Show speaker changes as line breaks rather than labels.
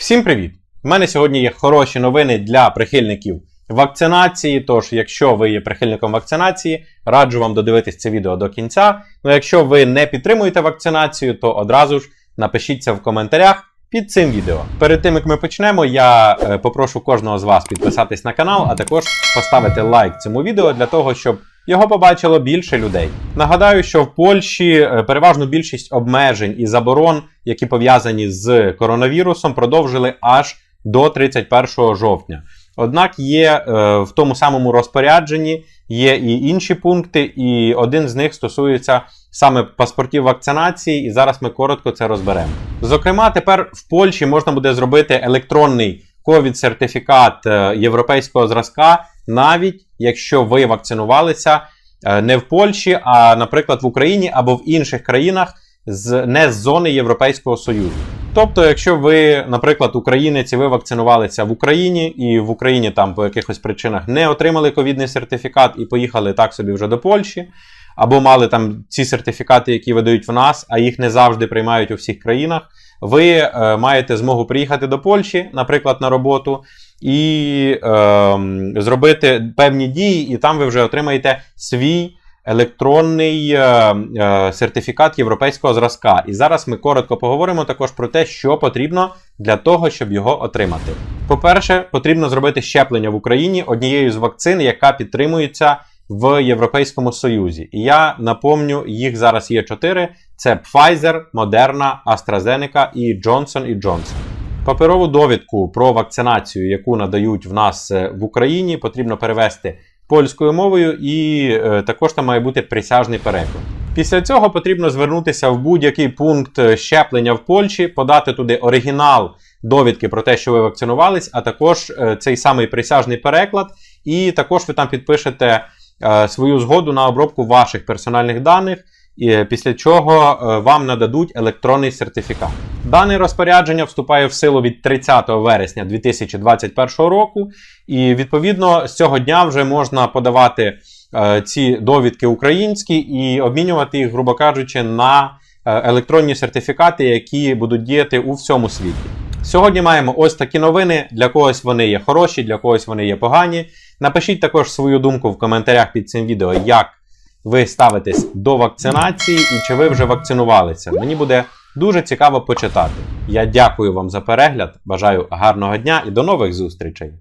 Всім привіт! У мене сьогодні є хороші новини для прихильників вакцинації. Тож, якщо ви є прихильником вакцинації, раджу вам додивитись це відео до кінця. Ну, якщо ви не підтримуєте вакцинацію, то одразу ж напишіть це в коментарях під цим відео. Перед тим як ми почнемо, я е, попрошу кожного з вас підписатись на канал, а також поставити лайк цьому відео для того, щоб його побачило більше людей. Нагадаю, що в Польщі е, переважну більшість обмежень і заборон, які пов'язані з коронавірусом, продовжили аж до 31 жовтня. Однак є е, в тому самому розпорядженні є і інші пункти, і один з них стосується саме паспортів вакцинації, і зараз ми коротко це розберемо. Зокрема, тепер в Польщі можна буде зробити електронний ковід-сертифікат е, європейського зразка, навіть якщо ви вакцинувалися е, не в Польщі, а, наприклад, в Україні або в інших країнах з не з зони Європейського Союзу. Тобто, якщо ви, наприклад, українець і ви вакцинувалися в Україні, і в Україні там по якихось причинах не отримали ковідний сертифікат і поїхали так собі вже до Польщі, або мали там ці сертифікати, які видають в нас, а їх не завжди приймають у всіх країнах, ви е, маєте змогу приїхати до Польщі, наприклад, на роботу, і е, зробити певні дії, і там ви вже отримаєте свій електронний е, е, сертифікат європейського зразка. І зараз ми коротко поговоримо також про те, що потрібно для того, щоб його отримати. По-перше, потрібно зробити щеплення в Україні однією з вакцин, яка підтримується в Європейському Союзі. І я напомню, їх зараз є чотири: це Pfizer, Moderna, AstraZeneca і Johnson Johnson. Паперову довідку про вакцинацію, яку надають в нас е, в Україні, потрібно перевести польською мовою, і е, також там має бути присяжний переклад. Після цього потрібно звернутися в будь-який пункт е, щеплення в Польщі, подати туди оригінал довідки про те, що ви вакцинувались, а також е, цей самий присяжний переклад, і також ви там підпишете свою згоду на обробку ваших персональних даних. І після чого вам нададуть електронний сертифікат. Дане розпорядження вступає в силу від 30 вересня 2021 року, і відповідно з цього дня вже можна подавати е, ці довідки українські і обмінювати їх, грубо кажучи, на е, електронні сертифікати, які будуть діяти у всьому світі. Сьогодні маємо ось такі новини. Для когось вони є хороші, для когось вони є погані. Напишіть також свою думку в коментарях під цим відео, як ви ставитесь до вакцинації і чи ви вже вакцинувалися. Мені буде дуже цікаво почитати. Я дякую вам за перегляд, бажаю гарного дня і до нових зустрічей!